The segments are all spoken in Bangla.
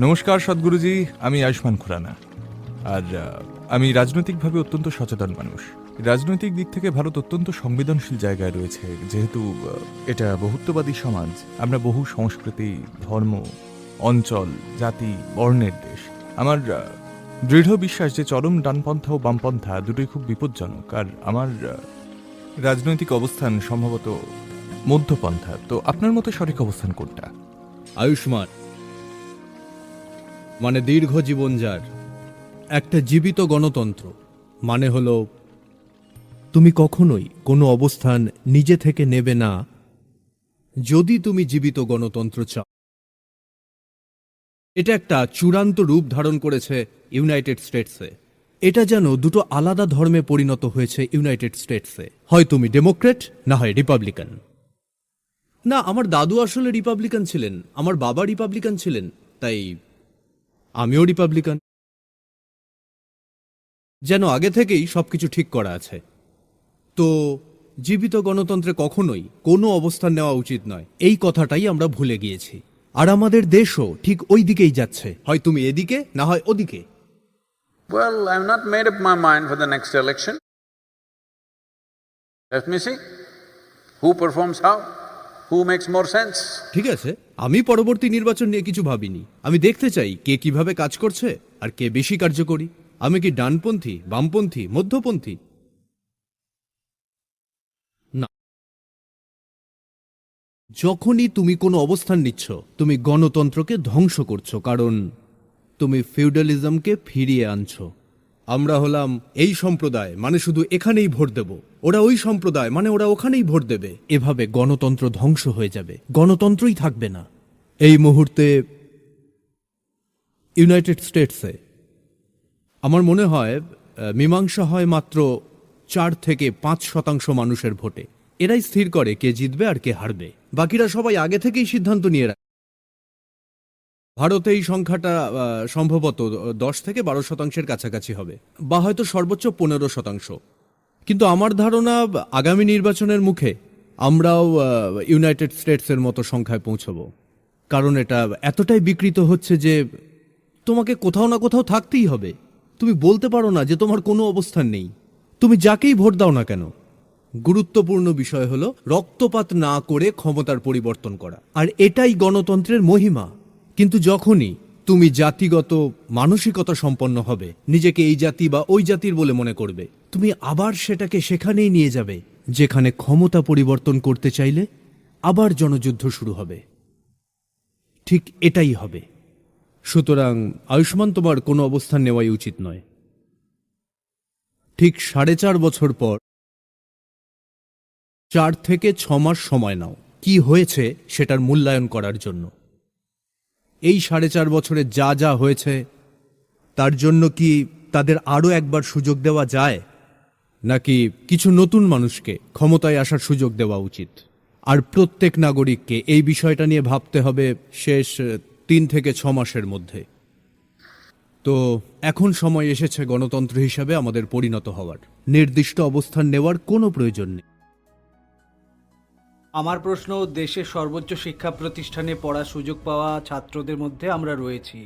নমস্কার সদ্গুরুজি, আমি আয়ুষ্মান খুরানা। আর আমি রাজনৈতিকভাবে অত্যন্ত সচেতন মানুষ। রাজনৈতিক দিক থেকে ভারত অত্যন্ত সংবেদনশীল জায়গায় রয়েছে, যেহেতু এটা বহুত্ববাদী সমাজ। আমরা বহু সংস্কৃতি, ধর্ম, অঞ্চল, জাতি, বর্ণের দেশ। আমার দৃঢ় বিশ্বাস যে চরম ডানপন্থা ও বামপন্থা দুটোই খুব বিপজ্জনক। আর আমার রাজনৈতিক অবস্থান সম্ভবত মধ্যপন্থা। তো আপনার মতো সঠিক অবস্থান কোনটা? আয়ুষ্মান মানে দীর্ঘ জীবন যার। একটা জীবিত গণতন্ত্র মানে হলো, তুমি কখনোই কোনো অবস্থান নিজে থেকে নেবে না, যদি তুমি জীবিত গণতন্ত্র চাও। এটা একটা চূড়ান্ত রূপ ধারণ করেছে ইউনাইটেড স্টেটসে। এটা যেন দুটো আলাদা ধর্মে পরিণত হয়েছে ইউনাইটেড স্টেটসে। হয় তুমি ডেমোক্রেট, না হয় রিপাবলিকান। না, আমার দাদু আসলে রিপাবলিকান ছিলেন, আমার বাবা রিপাবলিকান ছিলেন, তাই আমিও রিপাবলিকান যেন আগে থেকেই সব কিছু ঠিক করা আছে তো জীবিত গণতন্ত্রে কখনোই কোনো অবস্থান নেওয়া উচিত নয় এই কথাটাই আমরা ভুলে গিয়েছি আর আমাদের দেশও ঠিক ওই দিকেই যাচ্ছে হয় তুমি এদিকে না হয় ওদিকে Well, I've not made up my mind for the next election. Let me see. Who performs how? Who makes more sense? ঠিক আছে আমি পরবর্তী নির্বাচন নিয়ে কিছু ভাবিনি। আমি দেখতে চাই কে কীভাবে কাজ করছে আর কে বেশি কার্যকরী। আমি কি ডানপন্থী, বামপন্থী, মধ্যপন্থী? না। যখনই তুমি কোনো অবস্থান নিচ্ছ, তুমি গণতন্ত্রকে ধ্বংস করছ, কারণ তুমি ফিউডালিজমকে ফিরিয়ে আনছো। আমরা হলাম এই সম্প্রদায় মানে শুধু এখানেই ভোট দেব। ওরা ওই সম্প্রদায় মানে ওরা ওখানেই ভোট দেবে। এভাবে গণতন্ত্র ধ্বংস হয়ে যাবে। গণতন্ত্রই থাকবে না। এই মুহূর্তে ইউনাইটেড স্টেটসে আমার মনে হয় মীমাংসা হয় মাত্র চার থেকে পাঁচ শতাংশ মানুষের ভোটে। এরাই স্থির করে কে জিতবে আর কে হারবে। বাকিরা সবাই আগে থেকেই সিদ্ধান্ত নিয়ে রাখে। ভারতে এই সংখ্যাটা সম্ভবত দশ থেকে বারো শতাংশের কাছাকাছি হবে, বা হয়তো সর্বোচ্চ পনেরো শতাংশ। কিন্তু আমার ধারণা, আগামী নির্বাচনের মুখে আমরাও ইউনাইটেড স্টেটসের মতো সংখ্যায় পৌঁছব। কারণ এটা এতটাই বিকৃত হচ্ছে যে তোমাকে কোথাও না কোথাও থাকতেই হবে। তুমি বলতে পারো না যে তোমার কোনো অবস্থান নেই। তুমি যাকেই ভোট দাও না কেন, গুরুত্বপূর্ণ বিষয় হলো রক্তপাত না করে ক্ষমতার পরিবর্তন করা। আর এটাই গণতন্ত্রের মহিমা। কিন্তু যখনই তুমি জাতিগত, মানসিকতা সম্পন্ন হবে, নিজেকে এই জাতি বা ওই জাতির বলে মনে করবে, তুমি আবার সেটাকে সেখানেই নিয়ে যাবে, যেখানে ক্ষমতা পরিবর্তন করতে চাইলে আবার জনযুদ্ধ শুরু হবে। ঠিক এটাই হবে। সুতরাং আয়ুষ্মান তোমার কোনো অবস্থান নেওয়াই উচিত নয়। ঠিক সাড়ে চার বছর পর চার থেকে ছ মাস সময় নাও। কি হয়েছে সেটার মূল্যায়ন করার জন্য। এই সাড়ে চার বছরে যা যা হয়েছে, তার জন্য কি তাদের আরও একবার সুযোগ দেওয়া যায়? নাকি কিছু নতুন মানুষকে ক্ষমতায় আসার সুযোগ দেওয়া উচিত? আর প্রত্যেক নাগরিককে এই বিষয়টা নিয়ে ভাবতে হবে শেষ তিন থেকে ছ মাসের মধ্যে। তো এখন সময় এসেছে গণতন্ত্র হিসাবে আমাদের পরিণত হওয়ার। নির্দিষ্ট অবস্থান নেওয়ার কোনো প্রয়োজন নেই। আমার প্রশ্ন, দেশের সর্বোচ্চ শিক্ষা প্রতিষ্ঠানে পড়ার সুযোগ পাওয়া ছাত্রদের মধ্যে আমরা রয়েছি।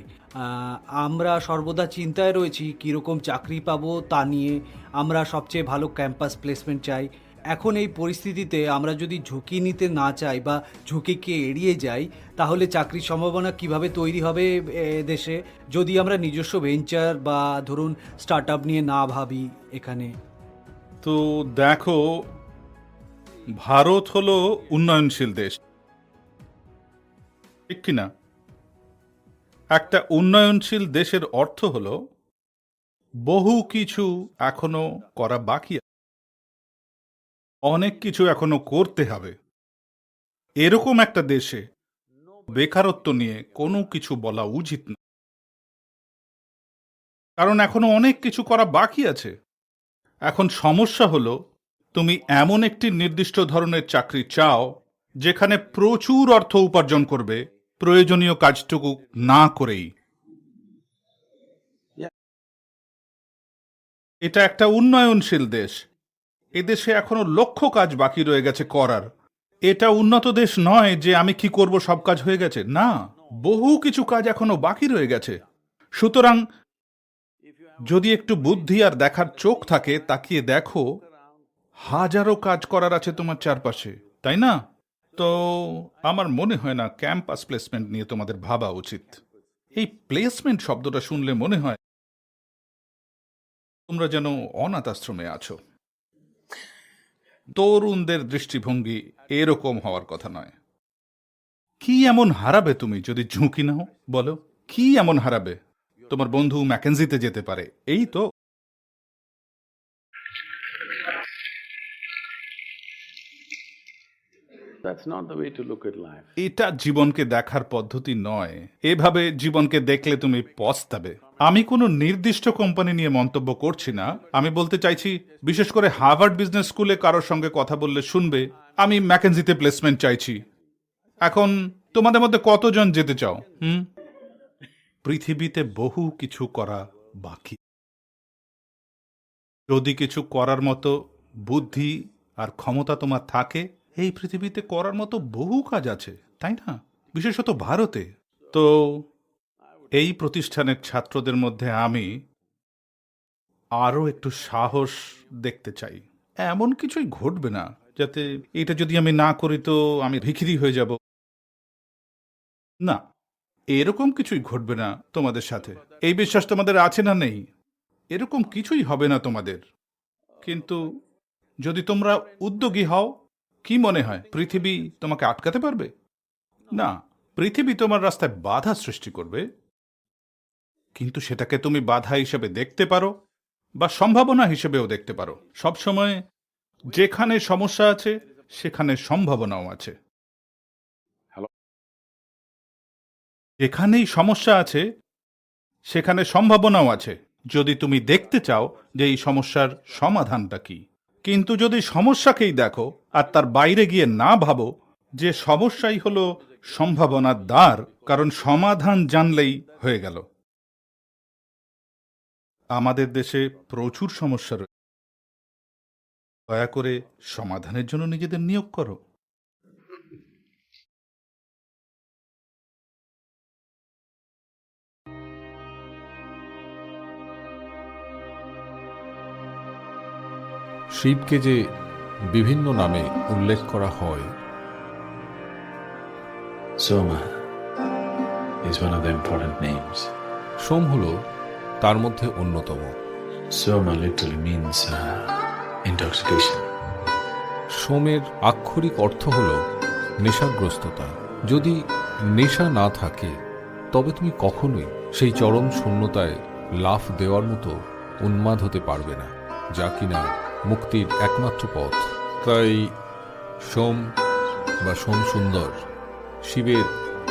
আমরা সর্বদা চিন্তায় রয়েছি, কীরকম চাকরি পাবো তা নিয়ে। আমরা সবচেয়ে ভালো ক্যাম্পাস প্লেসমেন্ট চাই। এখন এই পরিস্থিতিতে আমরা যদি ঝুঁকি নিতে না চাই বা ঝুঁকিকে এড়িয়ে যাই, তাহলে চাকরির সম্ভাবনা কীভাবে তৈরি হবে দেশে? যদি আমরা নিজস্ব ভেঞ্চার বা ধরুন স্টার্ট নিয়ে না ভাবি এখানে। তো দেখো ভারত হল উন্নয়নশীল দেশ। ঠিক কিনা একটা উন্নয়নশীল দেশের অর্থ হলো বহু কিছু এখনও করা বাকি। অনেক কিছু এখনও করতে হবে। এরকম একটা দেশে বেকারত্ব নিয়ে কোনো কিছু বলা উচিত না। কারণ এখনও অনেক কিছু করা বাকি আছে। এখন সমস্যা হলো তুমি এমন একটি নির্দিষ্ট ধরনের চাকরি চাও, যেখানে প্রচুর অর্থ উপার্জন করবে, প্রয়োজনীয় কাজটুকু না করেই। এটা একটা উন্নয়নশীল দেশ। এদেশে এখনও লক্ষ কাজ বাকি রয়ে গেছে করার। এটা উন্নত দেশ নয় যে আমি কি করব, সব কাজ হয়ে গেছে। না, বহু কিছু কাজ এখনও বাকি রয়ে গেছে। সুতরাং যদি একটু বুদ্ধি আর দেখার চোখ থাকে, তাকিয়ে দেখো হাজারো কাজ করার আছে তোমার চারপাশে, তাই না? তো আমার মনে হয় না ক্যাম্পাস প্লেসমেন্ট নিয়ে তোমাদের ভাবা উচিত। এই প্লেসমেন্ট শব্দটা শুনলে মনে হয় তোমরা যেন অনাথ আশ্রমে আছো। তরুণদের দৃষ্টিভঙ্গি এরকম হওয়ার কথা নয়। কি এমন হারাবে তুমি যদি ঝুঁকি নাও, বলো? কি এমন হারাবে? তোমার বন্ধু ম্যাকেনজিতে যেতে পারে। এই তো এটা জীবনকে দেখার পদ্ধতি নয়। এভাবে জীবনকে দেখলে তুমি পস্তাবে। আমি কোনো নির্দিষ্ট কোম্পানি নিয়ে মন্তব্য করছি না। আমি বলতে চাইছি, বিশেষ করে হার্ভার্ড বিজনেস স্কুলে কারোর সঙ্গে কথা বললে শুনবে, আমি ম্যাকেনজিতে প্লেসমেন্ট চাইছি। এখন, তোমাদের মধ্যে কতজন যেতে চাও, হুম? পৃথিবীতে বহু কিছু করা বাকি। যদি কিছু করার মতো বুদ্ধি আর ক্ষমতা তোমার থাকে এই পৃথিবীতে করার মতো বহু কাজ আছে, তাই না? বিশেষত ভারতে। তো এই প্রতিষ্ঠানের ছাত্রদের মধ্যে আমি আরও একটু সাহস দেখতে চাই। এমন কিছুই ঘটবে না, যাতে এটা যদি আমি না করি তো আমি ভিখিরি হয়ে যাব। না, এরকম কিছুই ঘটবে না তোমাদের সাথে। এই বিশ্বাস তোমাদের আছে না নেই? এরকম কিছুই হবে না তোমাদের। কিন্তু যদি তোমরা উদ্যোগী হও কি মনে হয়? পৃথিবী তোমাকে আটকাতে পারবে? না পৃথিবী তোমার রাস্তায় বাধা সৃষ্টি করবে। কিন্তু সেটাকে তুমি বাধা হিসেবে দেখতে পারো বা সম্ভাবনা হিসেবেও দেখতে পারো। সবসময় যেখানে সমস্যা আছে সেখানে সম্ভাবনাও আছে। যেখানেই সমস্যা আছে সেখানে সম্ভাবনাও আছে। যদি তুমি দেখতে চাও যে এই সমস্যার সমাধানটা কি। কিন্তু যদি সমস্যাকেই দেখো আর তার বাইরে গিয়ে না ভাবো, যে সমস্যাই হল সম্ভাবনার দ্বার, কারণ সমাধান জানলেই হয়ে গেল। আমাদের দেশে প্রচুর সমস্যা রয়েছে দয়া করে সমাধানের জন্য নিজেদের নিয়োগ করো। শিবকে যে বিভিন্ন নামে উল্লেখ করা হয়। Soma is one of the important names. সোম হল তার মধ্যে অন্যতম। uh, সোমের আক্ষরিক অর্থ হল নেশাগ্রস্ততা। যদি নেশা না থাকে তবে তুমি কখনোই সেই চরম শূন্যতায় লাফ দেওয়ার মতো উন্মাদ হতে পারবে না যা কিনা মুক্তির একমাত্র পথ। তাই সোম বা সোম সুন্দর শিবের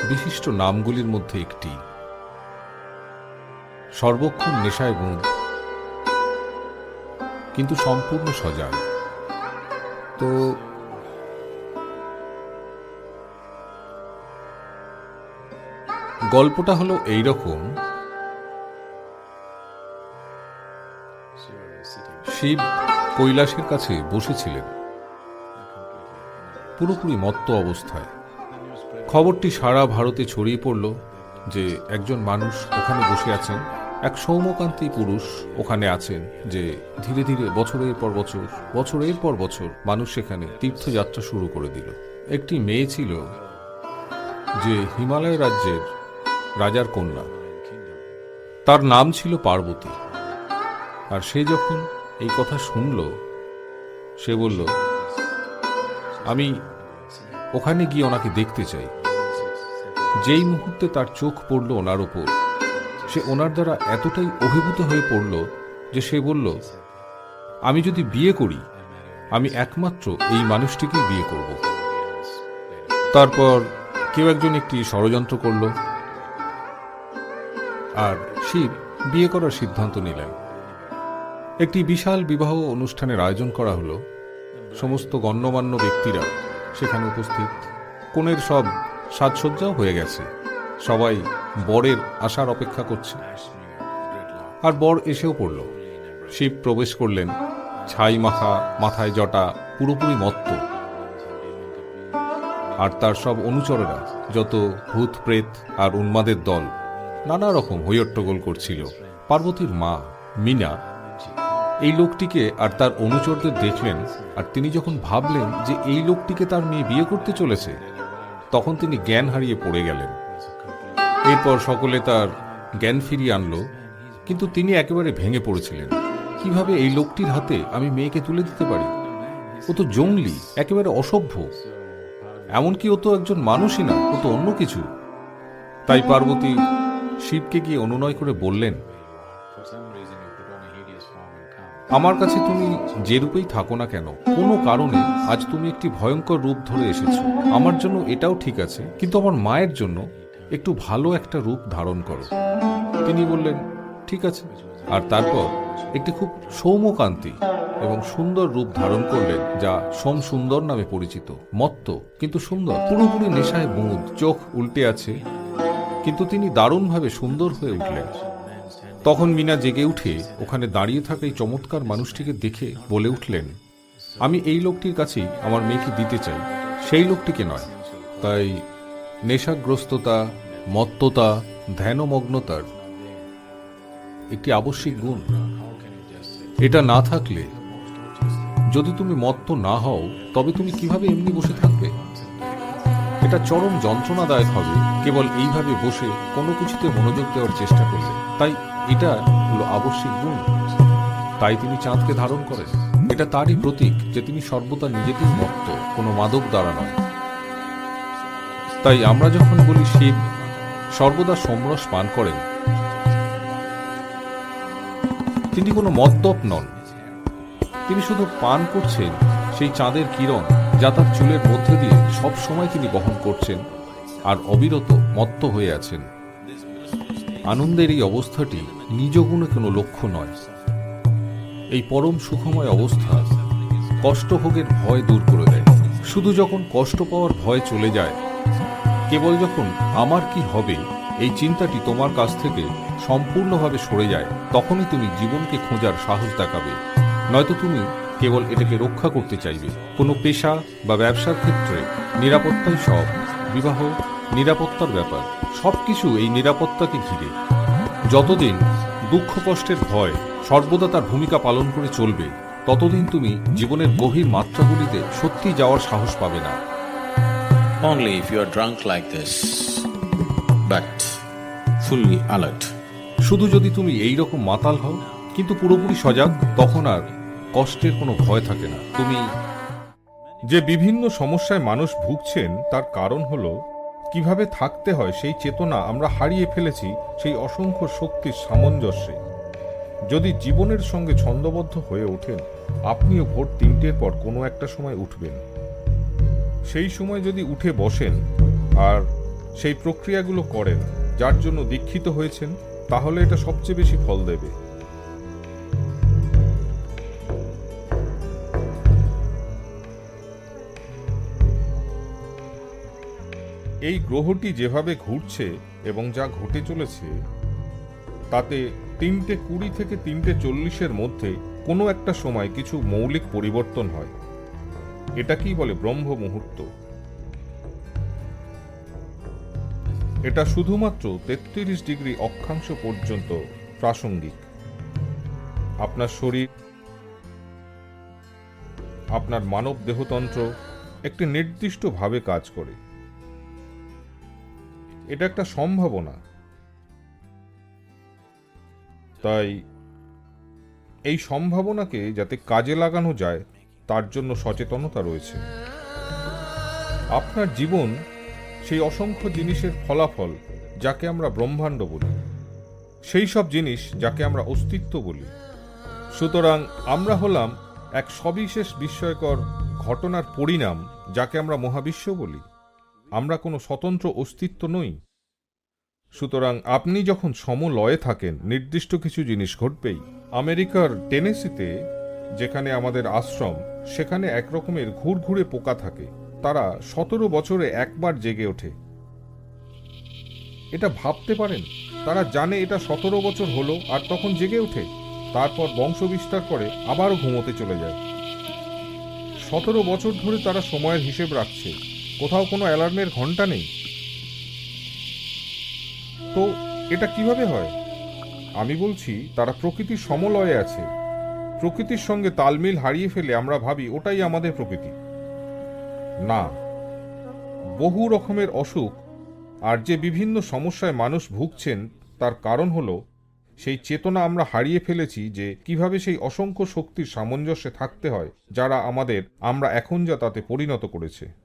বিশিষ্ট নামগুলির মধ্যে একটি। সর্বক্ষণ নেশায় বুঁদ কিন্তু সম্পূর্ণ সজাগ। তো গল্পটা হলো এই রকম শিব কৈলাসের কাছে বসেছিলেন। পুরোপুরি মত্ত অবস্থায়। খবরটি সারা ভারতে ছড়িয়ে পড়ল যে একজন মানুষ ওখানে বসে আছেন, এক সৌমকান্তি পুরুষ ওখানে আছেন যে ধীরে ধীরে বছরের পর বছর, বছরের পর বছর মানুষ সেখানে তীর্থযাত্রা শুরু করে দিল। একটি মেয়ে ছিল যে হিমালয় রাজ্যের রাজার কন্যা। তার নাম ছিল পার্বতী। আর সে যখন এই কথা শুনল, সে বলল, আমি ওখানে গিয়ে ওনাকে দেখতে চাই। যেই মুহূর্তে তার চোখ পড়ল ওনার ওপর, সে ওনার দ্বারা এতটাই অভিভূত হয়ে পড়ল যে সে বলল, আমি যদি বিয়ে করি, আমি একমাত্র এই মানুষটিকেই বিয়ে করব। তারপর কেউ একজন একটি ষড়যন্ত্র করল, আর শিব বিয়ে করার সিদ্ধান্ত নিলেন। একটি বিশাল বিবাহ অনুষ্ঠানের আয়োজন করা হলো। সমস্ত গণ্যমান্য ব্যক্তিরা সেখানে উপস্থিত। কোণের সব সাজসজ্জাও হয়ে গেছে। সবাই বরের আসার অপেক্ষা করছে। আর বর এসেও পড়ল। শিব প্রবেশ করলেন। ছাই মাখা, মাথায় জটা, পুরোপুরি মত্ত। আর তার সব অনুচরেরা, যত ভূত, প্রেত আর উন্মাদের দল, নানা রকম হৈয়ট্টগোল করছিল। পার্বতীর মা, মিনা এই লোকটিকে আর তার অনুচরদের দেখলেন, আর তিনি যখন ভাবলেন যে এই লোকটিকে তার মেয়ে বিয়ে করতে চলেছে, তখন তিনি জ্ঞান হারিয়ে পড়ে গেলেন। এরপর সকলে তার জ্ঞান ফিরিয়ে আনলো, কিন্তু তিনি একেবারে ভেঙে পড়েছিলেন। কীভাবে এই লোকটির হাতে আমি মেয়েকে তুলে দিতে পারি? ও তো জঙ্গলি, একেবারে অসভ্য। এমনকি ও তো একজন মানুষই না, ও তো অন্য কিছু। তাই পার্বতী শিবকে গিয়ে অনুনয় করে বললেন আমার কাছে তুমি যে রূপেই থাকো না কেন, কোনো কারণে আজ তুমি একটি ভয়ঙ্কর রূপ ধরে এসেছ। আমার জন্য এটাও ঠিক আছে, কিন্তু আমার মায়ের জন্য একটু ভালো একটা রূপ ধারণ করো। তিনি বললেন, ঠিক আছে। আর তারপর একটি খুব সৌম্যকান্তি এবং সুন্দর রূপ ধারণ করলেন, যা সোম সুন্দর নামে পরিচিত, মত্ত কিন্তু সুন্দর। পুরোপুরি নেশায় বুঁদ চোখ উল্টে আছে, কিন্তু তিনি দারুণভাবে সুন্দর হয়ে উঠলেন। তখন মিনা জেগে উঠে ওখানে দাঁড়িয়ে থাকা এই চমৎকার মানুষটিকে দেখে বলে উঠলেন, আমি এই লোকটির কাছেই আমার মেয়েকে দিতে চাই। সেই লোকটিকে নয়। তাই নেশাগ্রস্ততা, মত্ততা, ধ্যানমগ্নতার একটি আবশ্যিক গুণ। এটা না থাকলে যদি তুমি মত্ত না হও, তবে তুমি কীভাবে এমনি বসে থাকবে? এটা চরম যন্ত্রণাদায়ক হবে। কেবল এইভাবে বসে কোনো কিছুতে মনোযোগ দেওয়ার চেষ্টা করলে। তাই এটা হলো আবশ্যিক গুণ। তাই তিনি চাঁদকে ধারণ করেন। এটা তারই প্রতীক যে তিনি সর্বদা নিজেতেই মত্ত কোনো মাদক দ্বারা নয়। তাই আমরা যখন বলি শিব, সর্বদা সমরস পান করেন। তিনি কোনো মদ্যপ নন। তিনি শুধু পান করছেন সেই চাঁদের কিরণ যা তার চুলের মধ্যে দিয়ে সব সময় তিনি বহন করছেন আর অবিরত মত্ত হয়ে আছেন। আনন্দের এই অবস্থাটি নিজ গুণে কোনো লক্ষ্য নয়। এই পরম সুখময় অবস্থা কষ্টভোগের ভয় দূর করে দেয়। শুধু যখন কষ্ট পাওয়ার ভয় চলে যায়, কেবল যখন আমার কি হবে, এই চিন্তাটি তোমার কাছ থেকে সম্পূর্ণভাবে সরে যায়, তখনই তুমি জীবনকে খোঁজার সাহস দেখাবে। নয়তো তুমি কেবল এটাকে রক্ষা করতে চাইবে। কোনো পেশা বা ব্যবসার ক্ষেত্রে নিরাপত্তাই সব। বিবাহ নিরাপত্তার ব্যাপার। সবকিছু এই নিরাপত্তাকে ঘিরে। যতদিন দুঃখ কষ্টের ভয় সর্বদা তার ভূমিকা পালন করে চলবে ততদিন তুমি জীবনের গভীর মাত্রাগুলিতে সত্যি যাওয়ার সাহস পাবে না। Only if you are drunk like this, but fully alert. শুধু যদি তুমি এই রকম মাতাল হও কিন্তু পুরোপুরি সজাগ তখন আর কষ্টের কোনো ভয় থাকে না। তুমি যে বিভিন্ন সমস্যায় মানুষ ভুগছেন তার কারণ হলো কীভাবে থাকতে হয় সেই চেতনা আমরা হারিয়ে ফেলেছি সেই অসংখ্য শক্তির সামঞ্জস্যে। যদি জীবনের সঙ্গে ছন্দবদ্ধ হয়ে ওঠেন, আপনিও ভোর তিনটের পর কোনো একটা সময় উঠবেন। সেই সময় যদি উঠে বসেন আর সেই প্রক্রিয়াগুলো করেন, যার জন্য দীক্ষিত হয়েছেন, তাহলে এটা সবচেয়ে বেশি ফল দেবে। এই গ্রহটি যেভাবে ঘুরছে এবং যা ঘটে চলেছে, তাতে তিনটে কুড়ি থেকে তিনটে চল্লিশের মধ্যে কোনো একটা সময় কিছু মৌলিক পরিবর্তন হয়। এটাকেই বলে ব্রহ্ম মুহূর্ত? এটা শুধুমাত্র তেত্রিশ ডিগ্রি অক্ষাংশ পর্যন্ত প্রাসঙ্গিক। আপনার শরীর, আপনার মানব দেহতন্ত্র একটি নির্দিষ্টভাবে কাজ করে। এটা একটা সম্ভাবনা। তাই এই সম্ভাবনাকে যাতে কাজে লাগানো যায়, তার জন্য সচেতনতা রয়েছে। আপনার জীবন সেই অসংখ্য জিনিসের ফলাফল যাকে আমরা ব্রহ্মাণ্ড বলি, সেই সব জিনিস যাকে আমরা অস্তিত্ব বলি। সুতরাং আমরা হলাম এক সবিশেষ বিস্ময়কর ঘটনার পরিণাম যাকে আমরা মহাবিশ্ব বলি। আমরা কোনো স্বতন্ত্র অস্তিত্ব নই। সুতরাং আপনি যখন সমলয়ে থাকেন, নির্দিষ্ট কিছু জিনিস ঘটবেই। আমেরিকার টেনেসিতে, যেখানে আমাদের আশ্রম, সেখানে এক রকমের ঘুরঘুরে পোকা থাকে। তারা সতেরো বছরে একবার জেগে ওঠে। এটা ভাবতে পারেন? তারা জানে এটা সতেরো বছর হলো আর তখন জেগে ওঠে। তারপর বংশ বিস্তার করে আবারও ঘুমোতে চলে যায়। সতেরো বছর ধরে তারা সময়ের হিসেব রাখছে। কোথাও কোনো অ্যালার্মের ঘণ্টা নেই। তো এটা কীভাবে হয়? আমি বলছি, তারা প্রকৃতির সমলয়ে আছে। প্রকৃতির সঙ্গে তালমিল হারিয়ে ফেলে আমরা ভাবি, ওটাই আমাদের প্রকৃতি। না, বহু রকমের অসুখ আর যে বিভিন্ন সমস্যায় মানুষ ভুগছেন, তার কারণ হলো সেই চেতনা আমরা হারিয়ে ফেলেছি যে কীভাবে সেই অসংখ্য শক্তির সামঞ্জস্যে থাকতে হয়, যারা আমাদের আমরা এখন যা তাতে পরিণত করেছে।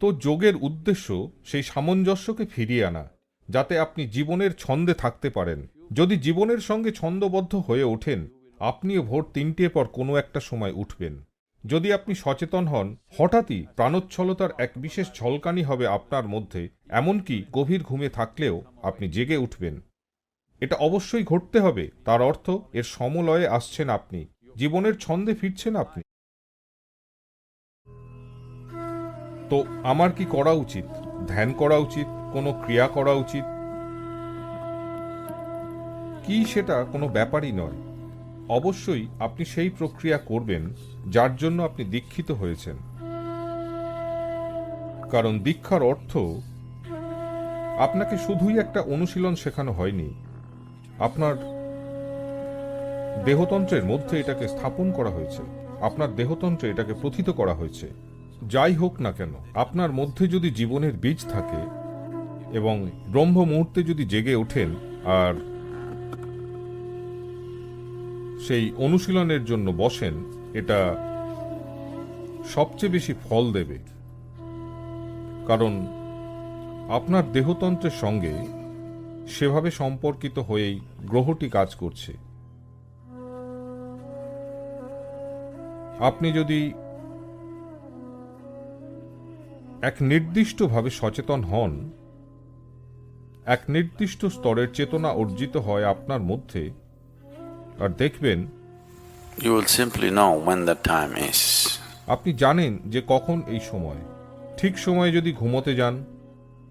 তো যোগের উদ্দেশ্য সেই সামঞ্জস্যকে ফিরিয়ে আনা, যাতে আপনি জীবনের ছন্দে থাকতে পারেন। যদি জীবনের সঙ্গে ছন্দবদ্ধ হয়ে ওঠেন, আপনিও ভোর তিনটের পর কোনো একটা সময় উঠবেন। যদি আপনি সচেতন হন, হঠাৎই প্রাণোচ্ছলতার এক বিশেষ ঝলকানি হবে আপনার মধ্যে, এমনকি গভীর ঘুমে থাকলেও আপনি জেগে উঠবেন। এটা অবশ্যই ঘটতে হবে, তার অর্থ এর সমলয়ে আসছেন আপনি। জীবনের ছন্দে ফিরছেন আপনি। তো আমার কি করা উচিত? ধ্যান করা উচিত? কোনো ক্রিয়া করা উচিত? কি সেটা কোনো ব্যাপারই নয়। অবশ্যই আপনি সেই প্রক্রিয়া করবেন যার জন্য আপনি দীক্ষিত হয়েছেন। কারণ দীক্ষার অর্থ, আপনাকে শুধুই একটা অনুশীলন শেখানো হয়নি। আপনার দেহতন্ত্রের মধ্যে এটাকে স্থাপন করা হয়েছে। আপনার দেহতন্ত্রে এটাকে প্রথিত করা হয়েছে। যাই হোক না কেন, আপনার মধ্যে যদি জীবনের বীজ থাকে এবং ব্রহ্ম মুহূর্তে যদি জেগে ওঠেন আর সেই অনুশীলনের জন্য বসেন, এটা সবচেয়ে বেশি ফল দেবে। কারণ আপনার দেহতন্ত্রের সঙ্গে সেভাবে সম্পর্কিত হয়েই গ্রহটি কাজ করছে। আপনি যদি এক নির্দিষ্টভাবে সচেতন হন। এক নির্দিষ্ট স্তরের চেতনা অর্জিত হয় আপনার মধ্যে। আর দেখবেন You will simply know when the time is. আপনি জানেন যে কখন এই সময়। ঠিক সময়ে যদি ঘুমোতে যান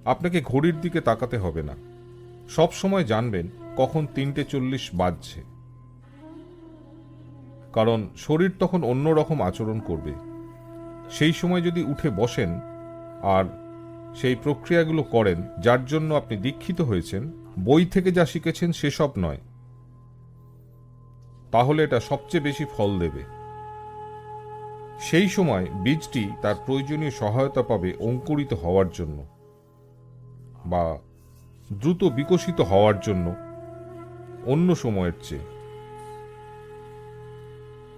আপনাকে ঘড়ির দিকে তাকাতে হবে না। সব সময় জানবেন কখন তিনটে চল্লিশ বাজছে। কারণ শরীর তখন অন্য রকম আচরণ করবে। সেই সময় যদি উঠে বসেন আর সেই প্রক্রিয়াগুলো করেন, যার জন্য আপনি দীক্ষিত হয়েছেন। বই থেকে যা শিখেছেন সেসব নয়। তাহলে এটা সবচেয়ে বেশি ফল দেবে। সেই সময় বীজটি তার প্রয়োজনীয় সহায়তা পাবে অঙ্কুরিত হওয়ার জন্য বা দ্রুত বিকশিত হওয়ার জন্য অন্য সময়ের চেয়ে।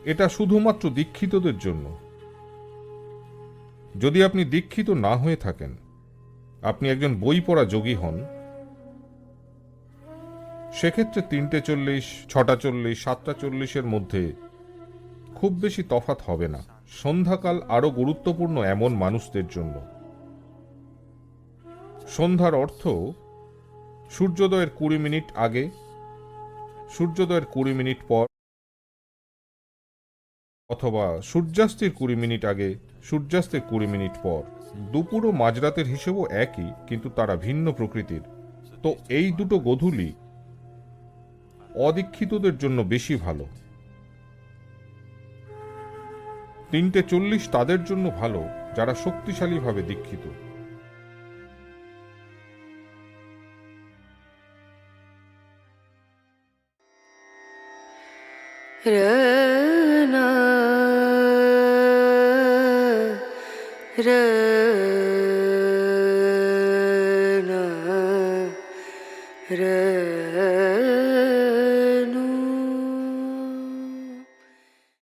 এটা শুধুমাত্র দীক্ষিতদের জন্য। যদি আপনি দীক্ষিত না হয়ে থাকেন, আপনি একজন বই পড়া যোগী হন। সেক্ষেত্রে তিনটে চল্লিশ, ছটা চল্লিশ, সাতটা চল্লিশের মধ্যে খুব বেশি তফাত হবে না। সন্ধ্যাকাল আরও গুরুত্বপূর্ণ এমন মানুষদের জন্য। সন্ধ্যার অর্থ, সূর্যোদয়ের কুড়ি মিনিট আগে, সূর্যোদয়ের কুড়ি মিনিট পর অথবা সূর্যাস্তের কুড়ি মিনিট আগে, সূর্যাস্তের কুড়ি মিনিট পর। দুপুর ও মাঝরাতের হিসেবও একই, কিন্তু তারা ভিন্ন প্রকৃতির। তো এই দুটো গোধূলি অদীক্ষিতদের জন্য বেশি ভালো। তিনটে চল্লিশ তাদের জন্য ভালো, যারা শক্তিশালীভাবে দীক্ষিত। Rana Hırı.